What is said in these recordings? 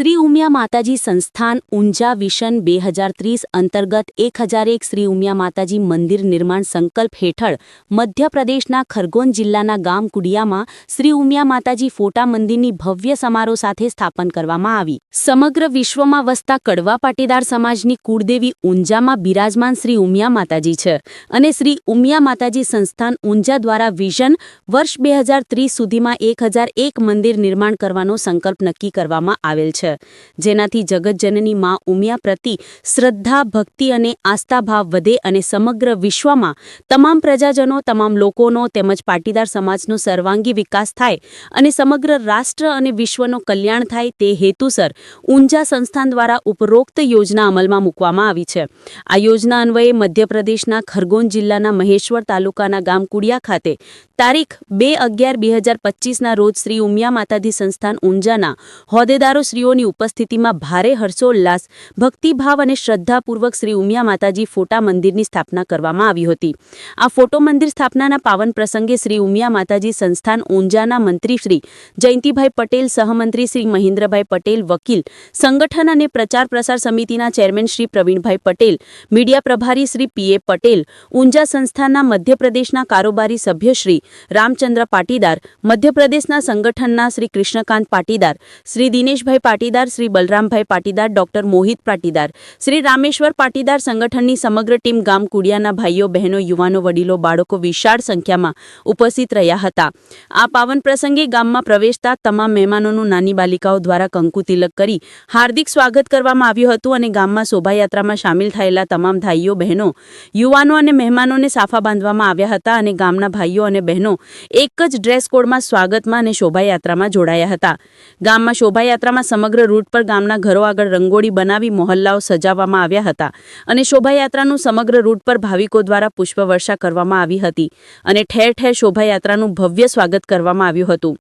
Shri Umiya Mataji સંસ્થાન ઊંઝા વિશન બે હજાર ત્રીસ અંતર્ગત એક હજાર એક શ્રી ઉમિયા માતાજી મંદિર નિર્માણ સંકલ્પ હેઠળ મધ્યપ્રદેશના ખરગોન જિલ્લાના ગામ કુડિયામાં શ્રી ઉમિયા માતાજી ફોટા મંદિરની ભવ્ય સમારોહ સાથે સ્થાપન કરવામાં આવી. સમગ્ર વિશ્વમાં વસતા કડવા પાટીદાર સમાજની કુળદેવી ઊંઝામાં બિરાજમાન શ્રી ઉમિયા માતાજી છે અને શ્રી ઉમિયા માતાજી સંસ્થાન ઊંઝા દ્વારા વિઝન વર્ષ બે સુધીમાં એક એક મંદિર નિર્માણ કરવાનો સંકલ્પ નક્કી કરવામાં આવેલ છે. જેનાથી જગતજનની મા ઉમિયા પ્રતિ શ્રદ્ધા, ભક્તિ અને આસ્થાભાવ વધે અને સમગ્ર વિશ્વમાં તમામ પ્રજાજનો, તમામ લોકોનો તેમજ પાટીદાર સમાજનો સર્વાંગી વિકાસ થાય અને સમગ્ર રાષ્ટ્ર અને વિશ્વનો કલ્યાણ થાય તે હેતુસર ઊંઝા સંસ્થાન દ્વારા ઉપરોક્ત યોજના અમલમાં મૂકવામાં આવી છે. આ યોજના અન્વયે મધ્યપ્રદેશના ખરગોન જિલ્લાના મહેશ્વર તાલુકાના ગામ કુડિયા ખાતે તારીખ બે અગિયાર બે હજાર પચીસના રોજ શ્રી ઉમિયા માતાજી સંસ્થાન ઊંઝાના હોદ્દેદારો શ્રીઓની ઉપસ્થિતિમાં ભારે હર્ષોલ્લાસ, ભક્તિભાવ અને શ્રદ્ધાપૂર્વક શ્રી ઉમિયા માતાજી ફોટા મંદિરની સ્થાપના કરવામાં આવી હતી. આ ફોટો મંદિર સ્થાપનાના પાવન પ્રસંગે શ્રી ઉમિયા માતાજી સંસ્થાન ઊંઝાના મંત્રી શ્રી જયંતિભાઈ પટેલ, સહમંત્રી શ્રી મહેન્દ્રભાઈ પટેલ, વકીલ, સંગઠન અને પ્રચાર પ્રસાર સમિતિના ચેરમેન શ્રી પ્રવીણભાઈ પટેલ, મીડિયા પ્રભારી શ્રી પીએ પટેલ, ઊંઝા સંસ્થાના મધ્યપ્રદેશના કારોબારી સભ્ય શ્રી રામચંદ્ર પાટીદાર, મધ્યપ્રદેશના સંગઠનના શ્રી કૃષ્ણકાંત પાટીદાર, શ્રી દિનેશભાઈ પાટીદાર શ્રી બલરામભાઈ પાટીદાર, ડોક્ટર મોહિત પાટીદાર, શ્રી રામેશ્વર પાટીદાર સંગઠનની સમગ્ર ટીમ ગામ કુડિયાના ભાઈઓ, બહેનો, યુવાનો, વડીલો, બાળકો વિશાળ સંખ્યામાં ઉપસ્થિત રહ્યા હતા. આ પાવન પ્રસંગે ગામમાં પ્રવેશતા તમામ મહેમાનોનું નાની બાલિકાઓ દ્વારા કંકુ તિલક કરી હાર્દિક સ્વાગત કરવામાં આવ્યું હતું અને ગામમાં શોભાયાત્રામાં સામેલ થયેલા તમામ ભાઈઓ, બહેનો, યુવાનો અને મહેમાનોને સાફા બાંધવામાં આવ્યા હતા અને ગામના ભાઈઓ અને બહેનો એક જ ડ્રેસ કોડમાં સ્વાગતમાં અને શોભાયાત્રામાં જોડાયા હતા. ગામમાં શોભાયાત્રામાં સમગ્ર રૂટ પર ગામના ઘરો આગળ રંગોળી બનાવી મહોલ્લાઓ સજાવવામાં આવ્યા હતા અને શોભાયાત્રાનું સમગ્ર રૂટ પર ભાવિકો દ્વારા પુષ્પવર્ષા કરવામાં આવી હતી અને ઠેર ઠેર શોભાયાત્રાનું ભવ્ય સ્વાગત કરવામાં આવ્યું હતું.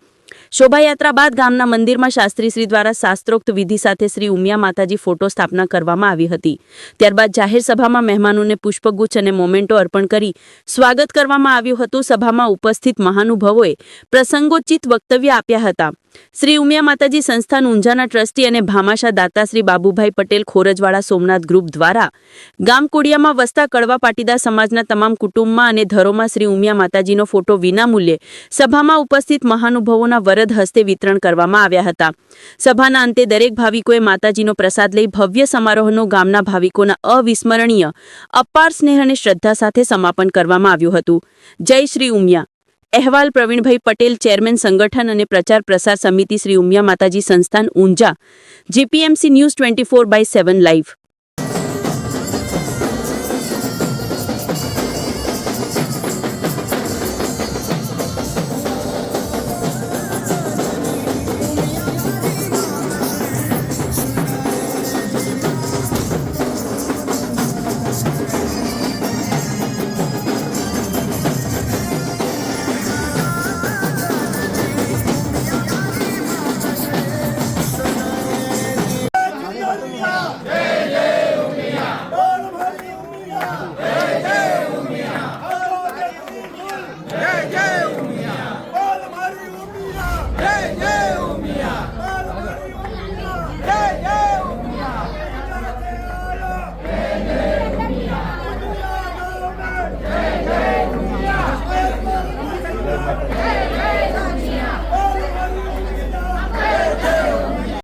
શોભાયાત્રા બાદ ગામના મંદિરમાં શાસ્ત્રી શ્રી દ્વારા શાસ્ત્રોક્ત વિધિ સાથે શ્રી ઉમિયા માતાજી ફોટો સ્થાપના કરવામાં આવી હતી. ત્યારબાદ જાહેર સભામાં મહેમાનોને પુષ્પગુચ્છ અને મોમેન્ટો અર્પણ કરી સ્વાગત કરવામાં આવ્યું હતું. સભામાં ઉપસ્થિત મહાનુભાવોએ પ્રસંગોચિત વક્તવ્ય આપ્યા હતા. શ્રી ઉમિયા માતાજી સંસ્થાન ઊંઝાના ટ્રસ્ટી અને ભામાશા દાતા શ્રી બાબુભાઈ પટેલ ખોરજવાડા સોમનાથ ગ્રુપ દ્વારા ગામ કોડિયામાં વસતા કડવા પાટીદાર સમાજના તમામ કુટુંબમાં અને ધરોમાં શ્રી ઉમિયા માતાજીનો ફોટો વિનામૂલ્યે સભામાં ઉપસ્થિત મહાનુભાવોના વરદ હસ્તે વિતરણ કરવામાં આવ્યા હતા. સભાના અંતે દરેક ભાવિકોએ માતાજીનો પ્રસાદ લઈ ભવ્ય સમારોહનો ગામના ભાવિકોના અવિસ્મરણીય, અપાર સ્નેહ અને શ્રદ્ધા સાથે સમાપન કરવામાં આવ્યું હતું. જય શ્રી ઉમિયા. અહેવાલ પ્રવીણભાઈ પટેલ, ચેરમેન સંગઠન અને પ્રચાર પ્રસાર સમિતિ શ્રી ઉમિયા માતાજી સંસ્થાન Unjha, GPMC news twenty four by seven live.